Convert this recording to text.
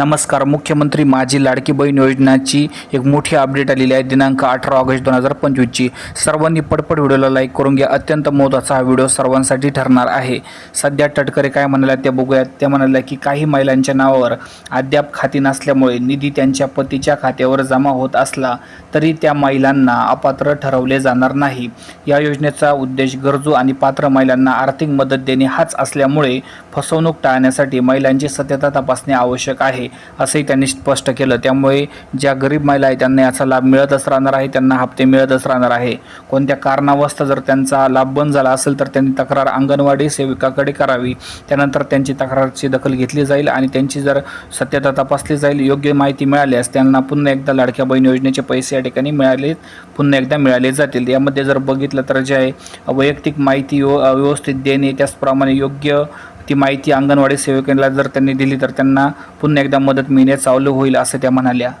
नमस्कार. मुख्यमंत्री माझी लाडकी बहीण योजनाची एक मोठी अपडेट आलेली आहे. दिनांक अठरा ऑगस्ट दोन हजार पंचवीसची. सर्वांनी पटपट व्हिडिओला लाईक करून घ्या. अत्यंत महत्त्वाचा हा व्हिडिओ सर्वांसाठी ठरणार आहे. सध्या टटकरे काय म्हणाल्या ते बघूयात. त्या म्हणाल्या की काही महिलांच्या नावावर अद्याप खाती नसल्यामुळे निधी त्यांच्या पतीच्या खात्यावर जमा होत असला तरी त्या महिलांना अपात्र ठरवले जाणार नाही. या योजनेचा उद्देश गरजू आणि पात्र महिलांना आर्थिक मदत देणे हाच असल्यामुळे फसवणूक टाळण्यासाठी महिलांची सत्यता तपासणे आवश्यक आहे. असंही त्यांनी स्पष्ट केलं. त्यामुळे ज्या गरीब महिला आहेत त्यांना याचा लाभ मिळतच राहणार आहे त्यांना हप्ते मिळतच राहणार आहे. कोणत्या कारणावस्था जर त्यांचा लाभ बंद झाला असेल तर त्यांनी तक्रार अंगणवाडी सेविकाकडे करावी. त्यानंतर त्यांची तक्रारची दखल घेतली जाईल आणि त्यांची जर सत्यता तपासली जाईल योग्य माहिती मिळाल्यास त्यांना पुन्हा एकदा लाडक्या बहीण योजनेचे पैसे या ठिकाणी मिळाले पुन्हा एकदा मिळाले जातील. यामध्ये जर बघितलं तर जे आहे वैयक्तिक माहिती व्यव- व्यवस्थित देणे त्याचप्रमाणे योग्य ती माहिती अंगणवाडी सेविकांना जर त्यांनी दिली तर त्यांना पुन्हा एकदा मदत मिळण्यास चालू होईल असं त्या म्हणाल्या.